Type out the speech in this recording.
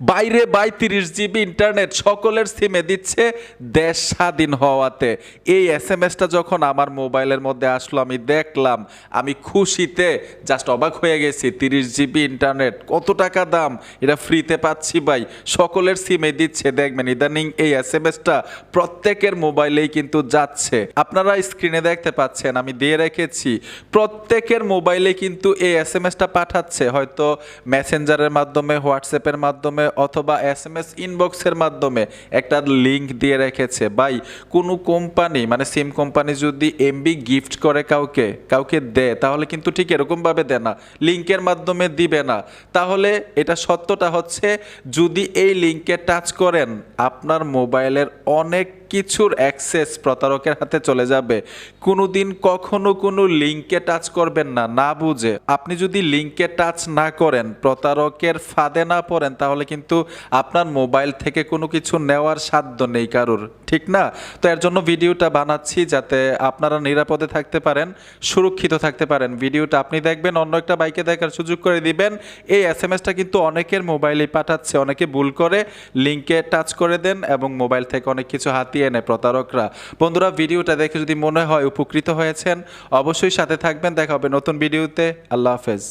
বাইরে বাই তিরিশ GB internet সকলের সিমে দিচ্ছে দেশ স্বাধীন হওয়াতে। এই এস এম এসটা যখন আমার মোবাইলের মধ্যে আসলো, আমি দেখলাম, আমি খুশিতে জাস্ট অবাক হয়ে গেছি, তিরিশ জিবি ইন্টারনেট কত টাকা দাম? এটা ফ্রিতে পাচ্ছি ভাই। সকলের সিমে দিচ্ছে, দেখবেন ইদানিং এই এস এম এসটা প্রত্যেকের মোবাইলেই কিন্তু যাচ্ছে। আপনারা স্ক্রিনে দেখতে পাচ্ছেন, আমি দিয়ে রেখেছি। প্রত্যেকের মোবাইলে কিন্তু এই এস এম এসটা পাঠাচ্ছে। হয়তো মেসেঞ্জারের মাধ্যমে হোয়াটসঅ্যাপের মাধ্যমে অথবা এস এম এস ইনবক্সের মাধ্যমে একটা লিঙ্ক দিয়ে রেখেছে। ভাই, কোনো কোম্পানি মানে সিম কোম্পানি যদি এমবি গিফট করে কাউকে কাউকে দেয়, তাহলে কিন্তু ঠিক এরকমভাবে দেয় না। লিঙ্কের মাধ্যমে দিবে না। তাহলে এটা সত্যটা হচ্ছে, যদি এই লিঙ্কে টাচ করেন, আপনার মোবাইলের অনেক কিছুর অ্যাক্সেস প্রতারকের হাতে চলে যাবে। কোনোদিন কখনো কোনো লিঙ্কে টাচ করবেন না না বুঝে। আপনি যদি লিঙ্কে টাচ না করেন, প্রতারকের ফাঁদে না পড়েন, তাহলে কিন্তু আপনার মোবাইল থেকে কোনো কিছু নেওয়ার সাধ্য নেই কারোর, ঠিক না? তো এর জন্য ভিডিওটা বানাচ্ছি যাতে আপনারা নিরাপদে থাকতে পারেন, সুরক্ষিত থাকতে পারেন। ভিডিওটা আপনি দেখবেন, অন্য একটা বাইকে দেখার সুযোগ করে দিবেন। এই এস এম এসটা কিন্তু অনেকের মোবাইলে পাঠাচ্ছে, অনেকে ভুল করে লিঙ্কে টাচ করে দেন এবং মোবাইল থেকে অনেক কিছু হাতিয়ে নেয় প্রতারকরা। বন্ধুরা, ভিডিওটা দেখে যদি মনে হয় উপকৃত হয়েছেন, অবশ্যই সাথে থাকবেন। দেখা হবে নতুন ভিডিওতে। আল্লাহ হাফেজ।